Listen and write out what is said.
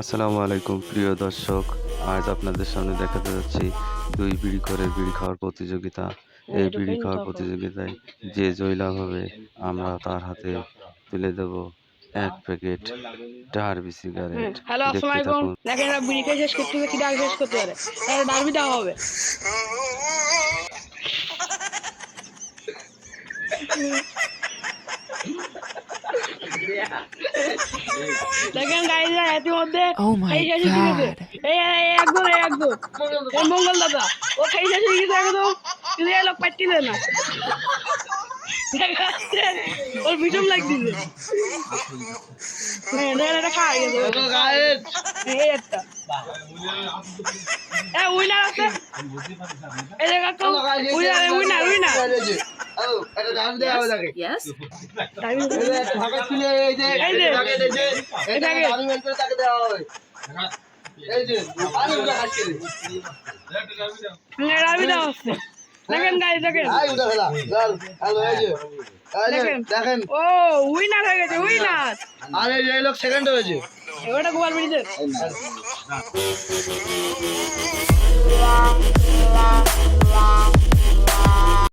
আসসালামু আলাইকুম প্রিয় দর্শক। আজ আপনাদের সামনে দেখাতে যাচ্ছি দুই বিড়ি করে বিড়ি খাওয়ার প্রতিযোগিতা। এই বিড়ি খাওয়ার প্রতিযোগিতায় যে জয়লাভ হবে আমরা তার হাতে তুলে দেব এক প্যাকেট ডারবি সিগারেট। হ্যালো আসসালামু আলাইকুম। দেখেন এরা বিড়ি খেয়ে শেষ করতে হবে কি ডাক শেষ করতে পারে? তাহলে ডারবি দেওয়া হবে। দেখেন গাইজরা ইতিমধ্যে Oh. এই একদম এই একদম মঙ্গল দাদা ও খেয়ে শেষ হয়ে গেছে একদম কিন্তু এই লোক দেয় না। ওর ভিটম লাগতেছে হ্যাঁ, এটা খাওয়া গেছে। এই একটা। উইনার আছে। এই দেখা তো উইনার উইনার উইনার দেখেন ও উইনার হয়ে গেছে উইনার আরে এই লোক সেকেন্ড হয়েছে। ওটা গোপাল